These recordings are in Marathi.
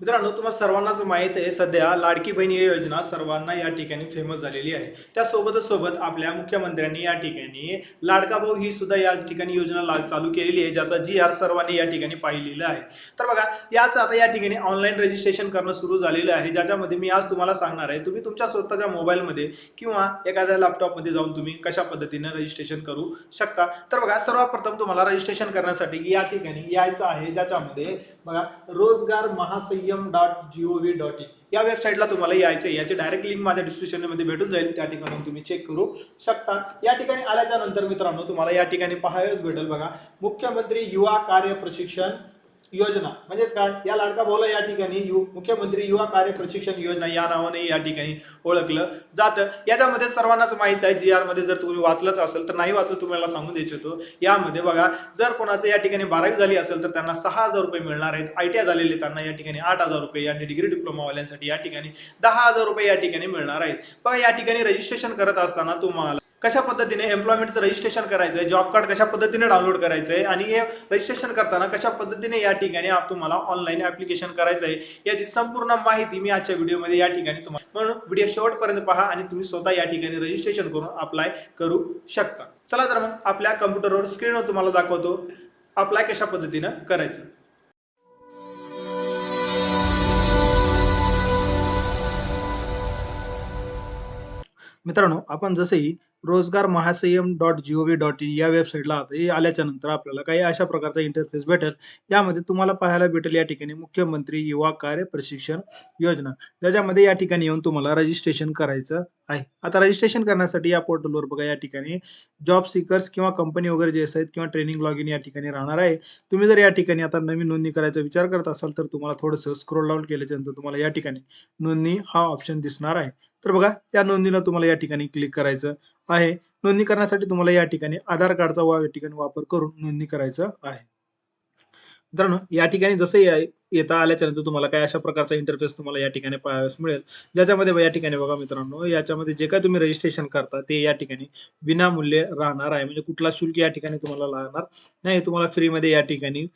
मित्रांनो तुम्हाला सर्वांनाच माहीत आहे सध्या लाडकी बहीण ही योजना सर्वांना या ठिकाणी फेमस झालेली आहे. त्यासोबतच सोबत आपल्या मुख्यमंत्र्यांनी या ठिकाणी लाडका भाऊ ही सुद्धा या ठिकाणी योजना ला चालू केलेली आहे ज्याचा जी आर सर्वांनी या ठिकाणी पाहिलेलं आहे. तर बघा याच आता या ठिकाणी ऑनलाईन रजिस्ट्रेशन करणं सुरू झालेलं आहे ज्याच्यामध्ये मी आज तुम्हाला सांगणार आहे तुम्ही तुमच्या स्वतःच्या मोबाईलमध्ये किंवा एखाद्या लॅपटॉपमध्ये जाऊन तुम्ही कशा पद्धतीने रजिस्ट्रेशन करू शकता? तर बघा सर्वप्रथम तुम्हाला रजिस्ट्रेशन करण्यासाठी या ठिकाणी यायचं आहे ज्याच्यामध्ये बघा रोजगार Mahaswayam dot G O V dot in या वेबसाईटला तुम्हाला यायचं आहे याची डायरेक्ट लिंक माझ्या डिस्क्रिप्शनमध्ये भेटून जाईल. त्या ठिकाणी तुम्ही चेक करू शकता. या ठिकाणी आल्याच्यानंतर मित्रांनो तुम्हाला या ठिकाणी पाहायलाच भेटेल बघा. मुख्यमंत्री युवा कार्य प्रशिक्षण योजना. म्हणजेच काय? या लाडका भाऊला या ठिकाणी यु मुख्यमंत्री युवा कार्य प्रशिक्षण योजना या नावाने या ठिकाणी ओळखलं जातं. याच्यामध्ये सर्वांनाच माहीत आहे जी आरमध्ये जर तुम्ही वाचलंच असेल तर नाही वाचलं तुम्हाला सांगून द्यायचं यामध्ये बघा जर कोणाचं या ठिकाणी बारावी झाली असेल तर त्यांना सहा हजार रुपये मिळणार आहेत. आय टी आय झालेले त्यांना या ठिकाणी आठ हजार रुपये आणि डिग्री डिप्लोमावाल्यांसाठी या ठिकाणी दहा हजार रुपये या ठिकाणी मिळणार आहेत. बघा या ठिकाणी रजिस्ट्रेशन करत असताना तुम्हाला कशा पद्धतीने एम्प्लॉयमेंटचं रजिस्ट्रेशन करायचं आहे जॉब कार्ड कशा पद्धतीने डाउनलोड करायचं आहे आणि हे रजिस्ट्रेशन करताना कशा पद्धतीने या ठिकाणी तुम्हाला ऑनलाईन ऍप्लिकेशन करायचं आहे याची संपूर्ण माहिती मी आजच्या व्हिडिओमध्ये या ठिकाणी तुम्हाला म्हणून व्हिडिओ शेवटपर्यंत पहा आणि तुम्ही स्वतः या ठिकाणी रजिस्ट्रेशन करून अप्लाय करू शकता. चला तर मग आपल्या कम्प्युटरवर स्क्रीनवर तुम्हाला दाखवतो अप्लाय कशा पद्धतीनं करायचं. मित्रांनो आपण जसंही रोजगार Mahaswayam dot G O V dot in या वेबसाईटला आता हे आल्याच्यानंतर आपल्याला काही अशा प्रकारचा इंटरफेस भेटेल. यामध्ये तुम्हाला पाहायला भेटेल या ठिकाणी मुख्यमंत्री युवा कार्य प्रशिक्षण योजना. ज्याच्यामध्ये या ठिकाणी येऊन तुम्हाला रजिस्ट्रेशन करायचं आहे. आता रजिस्ट्रेशन करण्यासाठी या पोर्टलवर बघा या ठिकाणी जॉब सीकर्स किंवा कंपनी वगैरे जे आहेत किंवा ट्रेनिंग लॉग इन या ठिकाणी राहणार आहे. तुम्ही जर या ठिकाणी आता नवीन नोंदणी करायचा विचार करत असाल तर तुम्हाला थोडंसं स्क्रोल डाऊन केल्याच्यानंतर तुम्हाला या ठिकाणी नोंदणी हा ऑप्शन दिसणार आहे. तर बघा या नोंदणीला तुम्हाला या ठिकाणी क्लिक करायचं आहे. नोंदणी करण्यासाठी तुम्हाला या ठिकाणी आधार कार्डचा वा या ठिकाणी वापर करून नोंदणी करायचं आहे. मित्रांनो या ठिकाणी जसं येता आल्याच्यानंतर तुम्हाला काय अशा प्रकारचा इंटरफेस तुम्हाला या ठिकाणी पाहायला मिळेल. ज्याच्यामध्ये या ठिकाणी बघा मित्रांनो याच्यामध्ये जे काय तुम्ही रजिस्ट्रेशन करता ते या ठिकाणी विनामूल्य राहणार आहे. म्हणजे कुठला शुल्क या ठिकाणी तुम्हाला लागणार नाही. तुम्हाला फ्रीमध्ये या ठिकाणी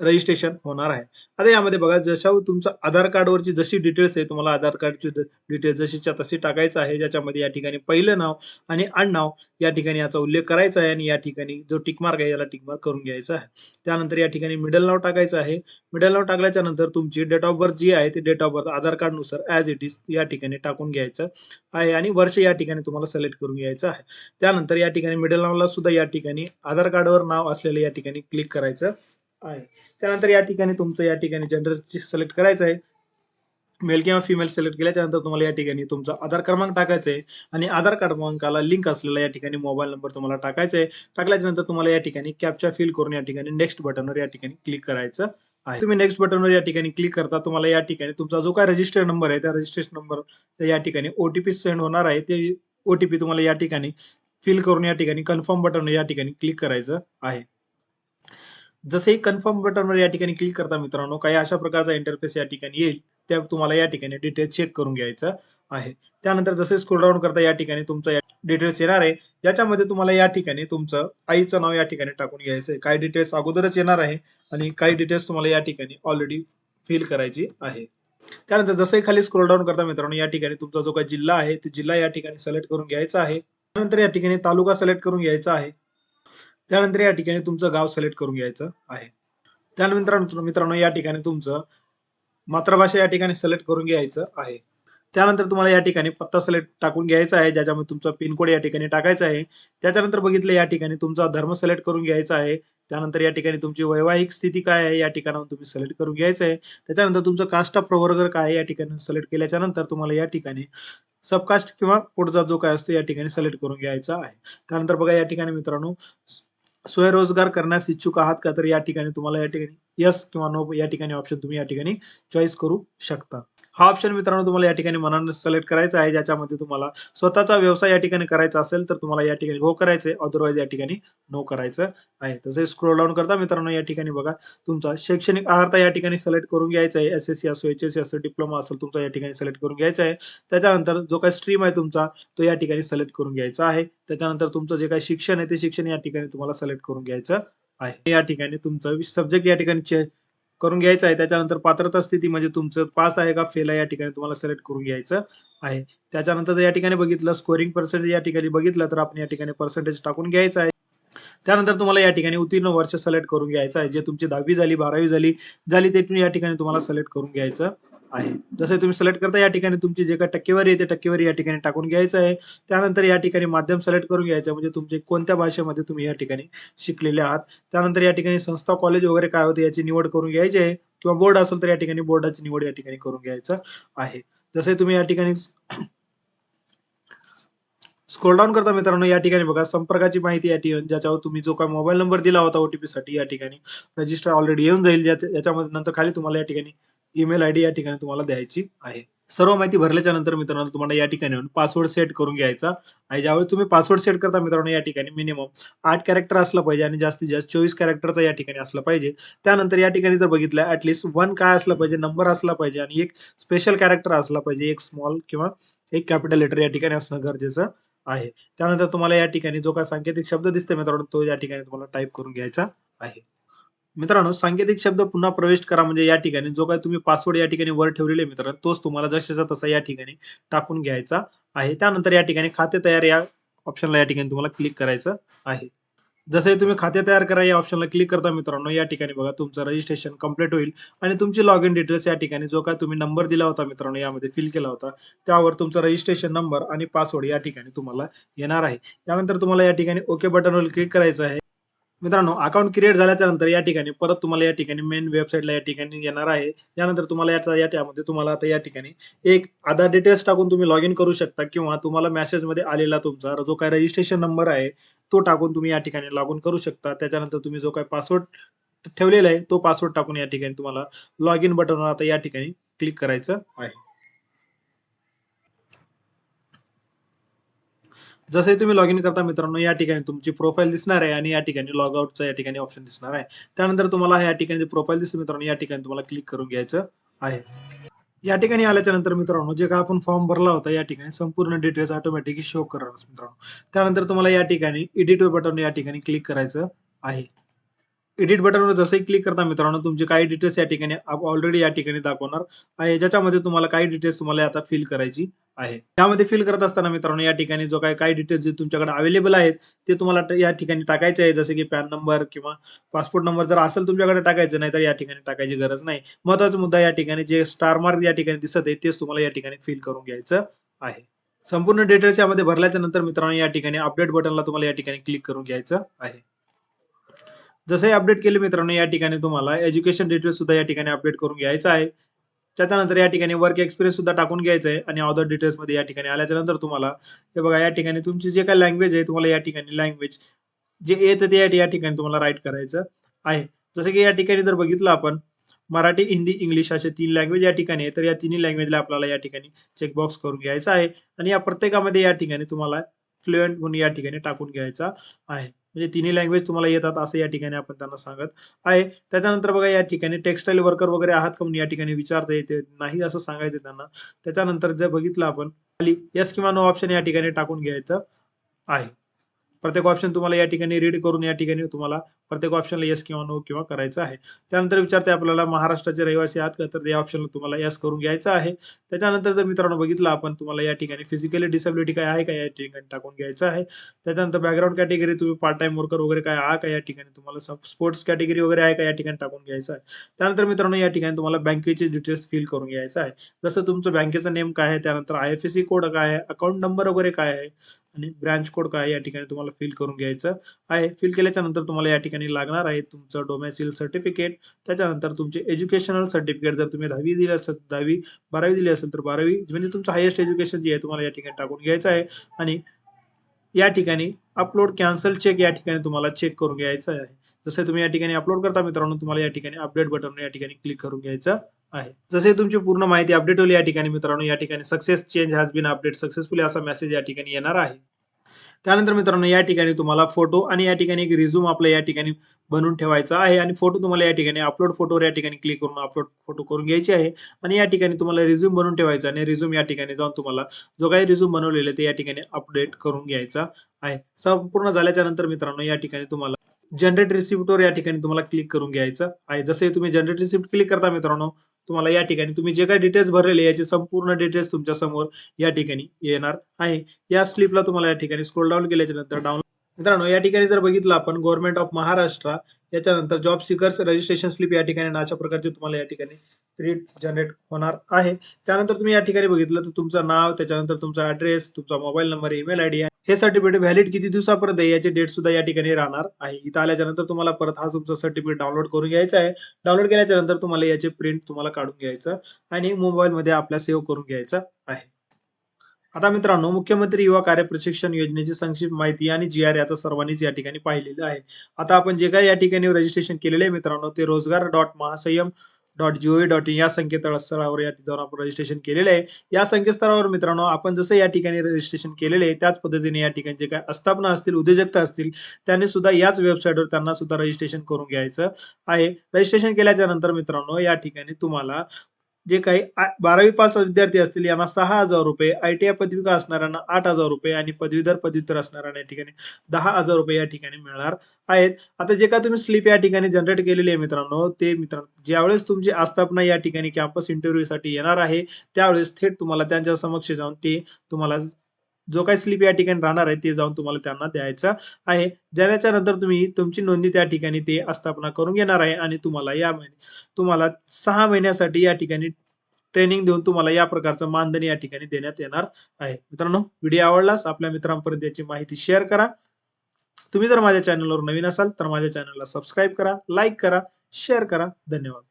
रजिस्ट्रेशन होणार आहे. आता यामध्ये बघा जशा तुमचं आधार कार्डवरची जशी डिटेल्स आहे तुम्हाला आधार कार्डची डिटेल्स जशीच्या तशी टाकायचं आहे ज्याच्यामध्ये या ठिकाणी पहिलं नाव आणि आडनाव या ठिकाणी याचा उल्लेख करायचा आहे आणि या ठिकाणी जो टिकमार्क आहे याला टिकमार्क करून घ्यायचा आहे. त्यानंतर या ठिकाणी मिडल नाव टाकायचं आहे. मिडल नाव टाकल्याच्या नंतर तुमची डेट ऑफ बर्थ जी आहे ती डेट ऑफ बर्थ आधार कार्डनुसार ॲज इट इज या ठिकाणी टाकून घ्यायचं आहे आणि वर्ष या ठिकाणी तुम्हाला सिलेक्ट करून घ्यायचं आहे. त्यानंतर या ठिकाणी मिडल नावला सुद्धा या ठिकाणी आधार कार्डवर नाव असलेलं या ठिकाणी क्लिक करायचं. आहे त्यानंतर या ठिकाणी तुमचं या ठिकाणी जेंडर सिलेक्ट करायचं आहे मेल किंवा फिमेल सिलेक्ट केल्याच्यानंतर तुम्हाला या ठिकाणी तुमचा आधार क्रमांक टाकायचा आहे आणि आधार क्रमांकाला लिंक असलेला या ठिकाणी मोबाईल नंबर तुम्हाला टाकायचा आहे टाकल्याच्या नंतर तुम्हाला या ठिकाणी कॅपचा फिल करून या ठिकाणी नेक्स्ट बटनवर या ठिकाणी क्लिक करायचं आहे तुम्ही नेक्स्ट बटनवर या ठिकाणी क्लिक करता तुम्हाला या ठिकाणी तुमचा जो काय रजिस्टर नंबर आहे त्या रजिस्ट्रेशन नंबर या ठिकाणी ओटीपी सेंड होणार आहे ते ओटीपी तुम्हाला या ठिकाणी फिल करून या ठिकाणी कन्फर्म बटन या ठिकाणी क्लिक करायचं आहे जसे कन्फर्म बटनवर या ठिकाणी क्लिक करता मित्रांनो काही अशा प्रकारचा इंटरफेस या ठिकाणी येईल त्या तुम्हाला या ठिकाणी डिटेल्स चेक करून घ्यायचं आहे त्यानंतर जसे स्क्रोल डाऊन करता या ठिकाणी तुमचं डिटेल्स येणार आहे ज्याच्यामध्ये तुम्हाला या ठिकाणी तुमचं आईचं नाव या ठिकाणी टाकून घ्यायचं आहे काही डिटेल्स अगोदरच येणार आहे आणि काही डिटेल्स तुम्हाला या ठिकाणी ऑलरेडी फिल करायची आहे त्यानंतर जसंही खाली स्क्रोल डाऊन करता मित्रांनो या ठिकाणी तुमचा जो काही जिल्हा आहे तो जिल्हा या ठिकाणी सिलेक्ट करून घ्यायचा आहे त्यानंतर या ठिकाणी तालुका सिलेक्ट करून घ्यायचा आहे त्यानंतर या ठिकाणी तुमचं गाव सिलेक्ट करून घ्यायचं आहे त्यानंतर मित्रांनो या ठिकाणी तुमचं मातृभाषा या ठिकाणी सिलेक्ट करून घ्यायचं आहे त्यानंतर तुम्हाला या ठिकाणी पत्ता सिलेक्ट टाकून घ्यायचा आहे ज्याच्यामध्ये तुमचा पिनकोड या ठिकाणी टाकायचा आहे त्याच्यानंतर बघितलं या ठिकाणी तुमचा धर्म सिलेक्ट करून घ्यायचा आहे त्यानंतर या ठिकाणी तुमची वैवाहिक स्थिती काय आहे या ठिकाणाहून तुम्ही सिलेक्ट करून घ्यायचं आहे त्याच्यानंतर तुमचं कास्ट ऑफ प्रवर्गर काय आहे या ठिकाणी सिलेक्ट केल्याच्यानंतर तुम्हाला या ठिकाणी सबकास्ट किंवा पुढचा जो काय असतो या ठिकाणी सिलेक्ट करून घ्यायचा आहे त्यानंतर बघा या ठिकाणी मित्रांनो स्वयंरोजगार करण्यास इच्छुक आहात का? तर या ठिकाणी तुम्हाला या ठिकाणी यस किंवा नो या ठिकाणी ऑप्शन तुम्ही या ठिकाणी चॉईस करू शकता. हा ऑप्शन मित्रांनो तुम्हाला या ठिकाणी मनानं सिलेक्ट करायचा आहे ज्याच्यामध्ये तुम्हाला स्वतःचा व्यवसाय या ठिकाणी करायचा असेल तर तुम्हाला या ठिकाणी हो करायचं आहे अदरवाईज या ठिकाणी नो करायचं आहे तसे स्क्रोल डाऊन करता मित्रांनो या ठिकाणी बघा तुमचा शैक्षणिक आहारता या ठिकाणी सिलेक्ट करून घ्यायचा आहे एस एस सी असो एच एस सी असो डिप्लोमा असेल तुमचा या ठिकाणी सिलेक्ट करून घ्यायचा आहे त्याच्यानंतर जो काही स्ट्रीम आहे तुमचा तो या ठिकाणी सिलेक्ट करून घ्यायचा आहे त्याच्यानंतर तुमचं जे काही शिक्षण आहे ते शिक्षण या ठिकाणी तुम्हाला सिलेक्ट करून घ्यायचं आहे या ठिकाणी तुमचं सब्जेक्ट या ठिकाणी करून घ्यायचं आहे. त्याच्यानंतर पात्रता स्थिती म्हणजे तुमचं पास आहे का फेल आहे या ठिकाणी तुम्हाला सिलेक्ट करून घ्यायचं आहे. त्याच्यानंतर या ठिकाणी बघितलं स्कोरिंग पर्सेंटेज या ठिकाणी बघितलं तर आपण या ठिकाणी पर्सेंटेज टाकून घ्यायचं आहे. त्यानंतर तुम्हाला या ठिकाणी उत्तीर्ण वर्ष सिलेक्ट करून घ्यायचं आहे. जे तुमची 10वी झाली, 12वी झाली, झाली त्यातून या ठिकाणी तुम्हाला सिलेक्ट करून घ्यायचं आहे. जसं तुम्ही सिलेक्ट करता या ठिकाणी तुमची जे काही टक्केवारी आहे, ते टक्केवारी या ठिकाणी टाकून घ्यायचं आहे. त्यानंतर या ठिकाणी माध्यम सिलेक्ट करून घ्यायचं म्हणजे तुमचे कोणत्या भाषेमध्ये तुम्ही या ठिकाणी शिकलेले आहात. त्यानंतर या ठिकाणी संस्था, कॉलेज वगैरे काय होते याची निवड करून घ्यायची आहे किंवा बोर्ड असेल तर या ठिकाणी बोर्डाची निवड या ठिकाणी करून घ्यायचं आहे. जसे तुम्ही या ठिकाणी स्क्रोल डाऊन करता मित्रांनो या ठिकाणी बघा संपर्काची माहिती या ठिकाणी ज्याच्यावर तुम्ही जो काही मोबाईल नंबर दिला होता ओटीपीसाठी या ठिकाणी रजिस्टर ऑलरेडी येऊन जाईल. याच्यामध्ये नंतर खाली तुम्हाला या ठिकाणी ईमेल आयडी या ठिकाणी तुम्हाला द्यायची आहे. सर्व माहिती भरल्याच्या नंतर मित्रांनो तुम्हाला या ठिकाणी येऊन पासवर्ड सेट करून घ्यायचा आहे. ज्यावेळी तुम्ही पासवर्ड सेट करता मित्रांनो या ठिकाणी मिनिमम आठ कॅरेक्टर असला पाहिजे आणि जास्तीत जास्त 24 कॅरेक्टरचा या ठिकाणी असला पाहिजे. त्यानंतर या ठिकाणी जर बघितलं ऍटलिस्ट वन काय असलं पाहिजे, नंबर असला पाहिजे आणि एक स्पेशल कॅरेक्टर असला पाहिजे. एक स्मॉल किंवा एक कॅपिटल लेटर या ठिकाणी असणं गरजेचं आहे. त्यानंतर तुम्हाला या ठिकाणी जो काही सांकेतिक शब्द दिसतोय मित्रांनो तो या ठिकाणी तुम्हाला टाईप करून घ्यायचा आहे. मित्रांनो सांकेतिक शब्द पुन्हा प्रवेश करा म्हणजे या ठिकाणी जो काय तुम्ही पासवर्ड या ठिकाणी वर ठेवलेले मित्रांनो तोच तुम्हाला जशाचा तसा या ठिकाणी टाकून घ्यायचा आहे. त्यानंतर या ठिकाणी खाते तयार या ऑप्शनला या ठिकाणी तुम्हाला क्लिक करायचं आहे. जसे तुम्ही खाते तयार करा या ऑप्शनला क्लिक करता मित्रांनो या ठिकाणी बघा तुमचं रजिस्ट्रेशन कंप्लीट होईल आणि तुमची लॉग इन डिटेल्स या ठिकाणी जो काय तुम्ही नंबर दिला होता मित्रांनो यामध्ये फिल केला होता त्यावर तुमचा रजिस्ट्रेशन नंबर आणि पासवर्ड या ठिकाणी तुम्हाला येणार आहे. त्यानंतर तुम्हाला या ठिकाणी ओके बटनवर क्लिक करायचं आहे. मित्रांनो अकाउंट क्रिएट झाल्याच्यानंतर या ठिकाणी परत तुम्हाला या ठिकाणी मेन वेबसाईटला या ठिकाणी येणार आहे. त्यानंतर तुम्हाला याचा या त्यामध्ये तुम्हाला आता या ठिकाणी एक आधार डिटेल्स टाकून तुम्ही लॉग इन करू शकता किंवा तुम्हाला मेसेजमध्ये आलेला तुमचा जो काही रजिस्ट्रेशन नंबर आहे तो टाकून तुम्ही या ठिकाणी लॉग इन करू शकता. त्याच्यानंतर तुम्ही जो काही पासवर्ड ठेवलेला आहे तो पासवर्ड टाकून या ठिकाणी तुम्हाला लॉग इन बटनवर आता या ठिकाणी क्लिक करायचं आहे. जसे तुम्ही लॉग इन करता मित्रांनो या ठिकाणी तुमची प्रोफाईल दिसणार आहे आणि या ठिकाणी लॉग आउटचा या ठिकाणी ऑप्शन दिसणार आहे. त्यानंतर तुम्हाला या ठिकाणी प्रोफाईल दिसते मित्रांनो या ठिकाणी तुम्हाला क्लिक करून घ्यायचं आहे. या ठिकाणी आल्याच्यानंतर मित्रांनो जे काय आपण फॉर्म भरला होता या ठिकाणी संपूर्ण डिटेल्स ऑटोमॅटिक शो करणार मित्रांनो. त्यानंतर तुम्हाला या ठिकाणी एडिट बटन या ठिकाणी क्लिक करायचं आहे. एडिट बटनवर जसंही क्लिक करता मित्रांनो तुमचे काही डिटेल्स या ठिकाणी ऑलरेडी या ठिकाणी दाखवणार आहे. ज्याच्यामध्ये तुम्हाला काही डिटेल्स तुम्हाला आता फिल करायची आहे. त्यामध्ये फिल करत असताना मित्रांनो या ठिकाणी जो काही काही डिटेल्स जे तुमच्याकडे अवेलेबल आहेत ते तुम्हाला या ठिकाणी टाकायचे आहे. जसे की पॅन नंबर किंवा पासपोर्ट नंबर जर असेल तुमच्याकडे टाकायचं नाही तर या ठिकाणी टाकायची गरज नाही. महत्त्वाचा मुद्दा या ठिकाणी जे स्टार मार्क या ठिकाणी दिसत आहे तेच तुम्हाला या ठिकाणी फिल करून घ्यायचं आहे. संपूर्ण डिटेल्स यामध्ये भरल्याच्या नंतर मित्रांनो या ठिकाणी अपडेट बटनला तुम्हाला या ठिकाणी क्लिक करून घ्यायचं आहे. जसंही अपडेट केले मित्रांनो या ठिकाणी तुम्हाला एज्युकेशन डिटेल्स सुद्धा या ठिकाणी अपडेट करून घ्यायचं आहे. त्याच्यानंतर या ठिकाणी वर्क एक्सपिरियन्स सुद्धा टाकून घ्यायचं आहे आणि अदर डिटेल्समध्ये या ठिकाणी आल्याच्यानंतर तुम्हाला हे बघा या ठिकाणी तुमची जे काही लँग्वेज आहे तुम्हाला या ठिकाणी लँग्वेज जे येतं ते या ठिकाणी तुम्हाला राईट करायचं आहे. जसं की या ठिकाणी जर बघितलं आपण मराठी, हिंदी, इंग्लिश असे तीन लँग्वेज या ठिकाणी आहे. तर या तिन्ही लँग्वेजला आपल्याला या ठिकाणी चेकबॉक्स करून घ्यायचा आहे आणि या प्रत्येकामध्ये या ठिकाणी तुम्हाला फ्लुएंट म्हणून या ठिकाणी टाकून घ्यायचा आहे. म्हणजे तिन्ही लँग्वेज तुम्हाला येतात असं या ठिकाणी आपण त्यांना सांगत आहे. त्याच्यानंतर बघा या ठिकाणी टेक्सटाईल वर्कर वगैरे आहात का म्हणून या ठिकाणी विचारता येते. नाही असं सांगायचं त्यांना. त्याच्यानंतर जर बघितलं आपण खाली येस किंवा नो ऑप्शन या ठिकाणी टाकून घ्यायचं आहे. प्रत्येक ऑप्शन तुम्हाला या ठिकाणी रीड करून या ठिकाणी तुम्हाला प्रत्येक ऑप्शनला येस किंवा नो किंवा करायचं आहे. त्यानंतर विचारते आपल्याला महाराष्ट्राचे रहिवासी आहात का? तर या ऑप्शनला तुम्हाला येस करून घ्यायचं आहे. त्याच्यानंतर जर मित्रांनो बघितलं आपण तुम्हाला या ठिकाणी फिजिकली डिसेबिलिटी काय आहे का या ठिकाणी टाकून घ्यायचं आहे. त्याच्यानंतर बॅकग्राऊंड कॅटेगरी तुम्ही पार्ट टाइम वर्कर वगैरे काय आहे का या ठिकाणी तुम्हाला स्पोर्ट्स कॅटेगरी वगैरे आहे का या ठिकाणी टाकून घ्यायचं आहे. त्यानंतर मित्रांनो या ठिकाणी तुम्हाला बँकेचे डिटेल्स फिल करून घ्यायचं आहे. जसं तुमचं बँकेचं नेम काय आहे, त्यानंतर आय-एफ-एस-सी कोड काय आहे, अकाउंट नंबर वगैरे काय आहे आणि ब्रांच कोड काय या ठिकाणी तुम्हाला फिल करून घ्यायचं आहे. फिल केल्याच्यानंतर तुम्हाला या ठिकाणी लागणार आहे तुमचं डोमेसिल सर्टिफिकेट त्याच्यानंतर तुमचे एज्युकेशनल सर्टिफिकेट जर तुम्ही 10वी दिली असेल 10वी, 12वी दिली असेल तर 12वी म्हणजे तुमचं हायेस्ट एज्युकेशन जे आहे तुम्हाला या ठिकाणी टाकून घ्यायचं आहे आणि या ठिकाणी अपलोड कॅन्सल चेक या ठिकाणी तुम्हाला चेक करून घ्यायचं आहे. जसे तुम्ही या ठिकाणी अपलोड करता मित्रांनो तुम्हाला या ठिकाणी अपडेट बटन या ठिकाणी क्लिक करून घ्यायचं आहे. जसे तुमची पूर्ण माहिती अपडेट होईल या ठिकाणी मित्रांनो या ठिकाणी success change has been update successfully असा मेसेज या ठिकाणी येणार आहे. त्यानंतर मित्रांनो या ठिकाणी तुम्हाला फोटो आणि या ठिकाणी एक रिझ्यूम आपला या ठिकाणी बनवून ठेवायचा आहे आणि फोटो तुम्हाला या ठिकाणी अपलोड फोटोवर या ठिकाणी क्लिक करून अपलोड फोटो करून घ्यायचे आहे आणि या ठिकाणी तुम्हाला रिझ्यूम बनवून ठेवायचा आणि रिझ्यूम या ठिकाणी जाऊन तुम्हाला जो काही रिझ्यूम बनवलेला ते या ठिकाणी अपडेट करून घ्यायचा आहे. संपूर्ण झाल्याच्यानंतर मित्रांनो या ठिकाणी तुम्हाला जनरेट रिसिप्टवर या ठिकाणी तुम्हाला क्लिक करून घ्यायचं आहे जसे तुम्ही जनरेट रिसिप्ट क्लिक करता मित्रांनो तुम्हाला या ठिकाणी तुम्ही जे काही डिटेल्स भरलेले याचे संपूर्ण डिटेल्स तुमच्यासमोर या ठिकाणी येणार आहे. या स्लिपला तुम्हाला या ठिकाणी स्क्रोल डाऊन केल्याच्यानंतर डाऊन मित्रांनो या ठिकाणी जर बघितलं आपण गव्हर्नमेंट ऑफ महाराष्ट्र याच्यानंतर जॉब सिकर्स रजिस्ट्रेशन स्लिप या ठिकाणी अशा प्रकारचे तुम्हाला या ठिकाणी थ्री जनरेट होणार आहे. त्यानंतर तुम्ही या ठिकाणी बघितलं तर तुमचं नाव त्याच्यानंतर तुमचा ऍड्रेस तुमचा मोबाईल नंबर ईमेल आयडी हे सर्टिफिकेट व्हॅलिड किती दिवसापर्यंत आहे? याची डेट सुद्धा या ठिकाणी राहणार आहे. इथं आल्याच्यानंतर तुम्हाला परत हा तुमचा सर्टिफिकेट डाउनलोड करून घ्यायचा आहे. डाउनलोड केल्याच्यानंतर तुम्हाला याचे प्रिंट तुम्हाला काढून घ्यायचं आणि मोबाईलमध्ये आपल्या सेव्ह करून घ्यायचं आहे. आता मित्रांनो मुख्यमंत्री युवा कार्य प्रशिक्षण योजनेची संक्षिप्त माहिती आणि जी आर याचा सर्वांनीच या ठिकाणी पाहिलेलं आहे. आता आपण जे काही या ठिकाणी रजिस्ट्रेशन केलेले आहे मित्रांनो ते रोजगार dot Mahaswayam dot G O V dot in या संकेतस्थळावर या ठिकाणी आपण रजिस्ट्रेशन केलेलं आहे. या संकेतस्थळावर मित्रांनो आपण जसं या ठिकाणी रजिस्ट्रेशन केलेले आहे त्याच पद्धतीने या ठिकाणी जे काय आस्थापना असतील उद्योजकता असतील त्यांनी सुद्धा याच वेबसाईटवर त्यांना सुद्धा रजिस्ट्रेशन करून घ्यायचं आहे. रजिस्ट्रेशन केल्याच्यानंतर मित्रांनो या ठिकाणी तुम्हाला जे काही आ- बारावी पास विद्यार्थी असतील यांना सहा हजार रुपये आय टी आय पदविका असणाऱ्यांना आठ हजार रुपये आणि पदवीधर पदव्युत्तर असणाऱ्यांना या ठिकाणी दहा हजार रुपये या ठिकाणी मिळणार आहेत. आता जे काय तुम्ही स्लिप या ठिकाणी जनरेट केलेली आहे मित्रांनो ते मित्रांनो ज्यावेळेस तुमची आस्थापना या ठिकाणी कॅम्पस इंटरव्ह्यू साठी येणार आहे त्यावेळेस थेट तुम्हाला त्यांच्या समक्ष जाऊन ते तुम्हाला जो काही स्लिप या ठिकाणी राहणार आहे ते जाऊन तुम्हाला त्यांना द्यायचं आहे. ज्याच्या नंतर तुम्ही तुमची नोंदणी त्या ठिकाणी ते आस्थापना करून घेणार आहे आणि तुम्हाला या महिने तुम्हाला सहा महिन्यासाठी या ठिकाणी ट्रेनिंग देऊन तुम्हाला या प्रकारचं मानधन या ठिकाणी देण्यात येणार आहे. मित्रांनो व्हिडिओ आवडलास आपल्या मित्रांपर्यंत याची माहिती शेअर करा. तुम्ही जर माझ्या चॅनलवर नवीन असाल तर माझ्या चॅनलला सबस्क्राईब करा लाईक करा शेअर करा. धन्यवाद.